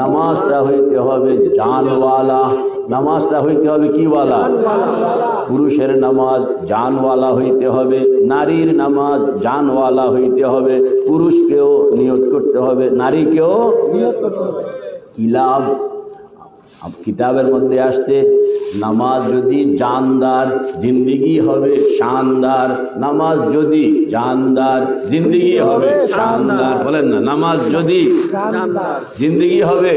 নামাজটা হইতে হবে জানওয়ালা। নামাজটা হইতে হবে কিওয়ালা? পুরুষের নামাজ জানওয়ালা হইতে হবে, নারীর নামাজ জানওয়ালা হইতে হবে, পুরুষকেও নিয়োগ করতে হবে, নারীকেও কি লাভ? কিতাবের মধ্যে আসছে নামাজ যদি জানদার জিন্দিগি হবে শানদার। নামাজ যদি জানদার জিন্দিগি হবে শানদার। বলেন না নামাজ যদি জিন্দিগি হবে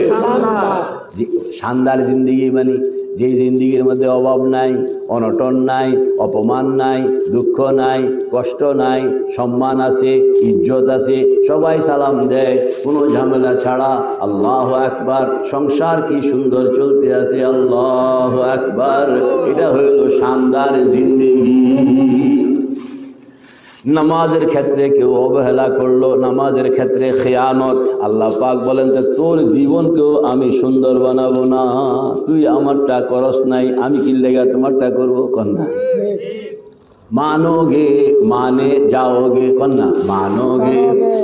শানদার জিন্দিগি মানে যেই জিন্দিগির মধ্যে অভাব নাই অনটন নাই অপমান নাই দুঃখ নাই কষ্ট নাই সম্মান আছে ইজ্জত আছে সবাই সালাম দেয়। কোনো ঝামেলা ছাড়া আল্লাহ একবার সংসার কি সুন্দর চলতে আছে আল্লাহ একবার এটা হইল শানদার জিন্দিগি নামাজের ক্ষেত্রে কেউ অবহেলা করলো নামাজের ক্ষেত্রে খেয়ানত আল্লাহ পাক বলেন তো তোর জীবনকেও আমি সুন্দর বানাবো না তুই আমারটা করস নাই আমি কি লেগা তোমারটা করবো কন্যা मानोगे माने जाओगे कन्ना मानोगे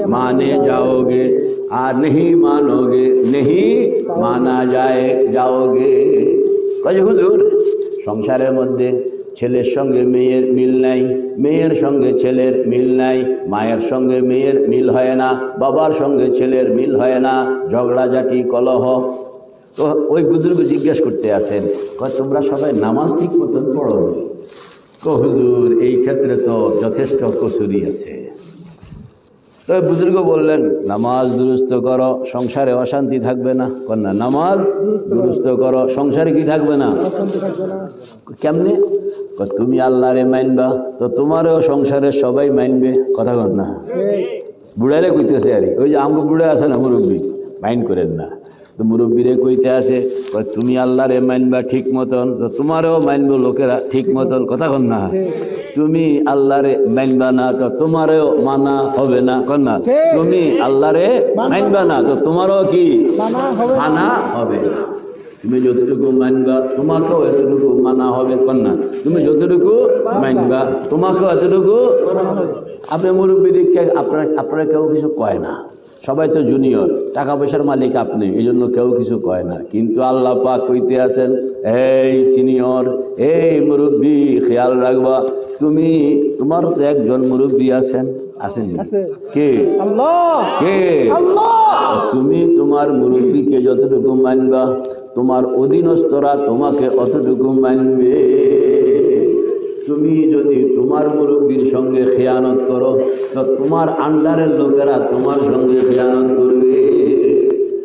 माने जाओगे আর नहीं मानोगे नहीं माना যায় যাওগে কাজে হুজুর, সংসারের মধ্যে ছেলের সঙ্গে মেয়ের মিল নাই, মেয়ের সঙ্গে ছেলের মিল নাই, মায়ের সঙ্গে মেয়ের মিল হয় না, বাবার সঙ্গে ছেলের মিল হয় না, ঝগড়াঝাটি, কলহ। তো ওই বুজুর্গ জিজ্ঞেস করতে আসেন তোমরা সবাই নামাজ ঠিক মতন পড়ো হুজুর, এই ক্ষেত্রে তো যথেষ্ট কসুরি আছে। তো বুজুর্গ বললেন নামাজ দুরুস্ত করো সংসারে অশান্তি থাকবে না। কন্যা নামাজ দুরুস্ত করো সংসারে কি থাকবে না? কেমনে? তুমি আল্লাহরে মানবা তো তোমারও সংসারে সবাই মানবে কথা কন না। বুড়ারে কইতেছে আর ওই যে আমার বুড়া আছে না মুরব্বী মাইন্ড করেন না। তো মুরব্বীরে কইতে আছে তুমি আল্লাহরে মানবা ঠিক মতন তো তোমারও মানবো লোকেরা ঠিক মতন কথা কন না। তুমি আল্লাহরে মানবা না তো তোমারও মানা হবে না কন না। তুমি আল্লাহরে মানবা না তো তোমারও কি? মানা হবে না। তুমি যতটুকু মানবা তোমাকেও এতটুকু মানা হবে কন্যা তুমি যতটুকু মানবা তোমাকেও এতটুকু আপনি মুরব্বীদেরকে আপনার আপনারা কেউ কিছু কয় না। সবাই তো জুনিয়র টাকা পয়সার মালিক আপনি এই জন্য কেউ কিছু কয় না। কিন্তু আল্লাহ পাক কইতে আছেন এই সিনিয়র এই মুরব্বী খেয়াল রাখবা তুমি তোমারও তো একজন মুরব্বী আছেন আছেন কে? কে? তুমি তোমার মুরব্বীকে যতটুকু মানবা তোমার অধীনস্থরা তোমাকে অতটুকু মানবে। তুমি যদি তোমার মুরব্বীর সঙ্গে খেয়ানত করো, তো তোমার আন্ডারের লোকেরা তোমার সঙ্গে খেয়ানত করবে।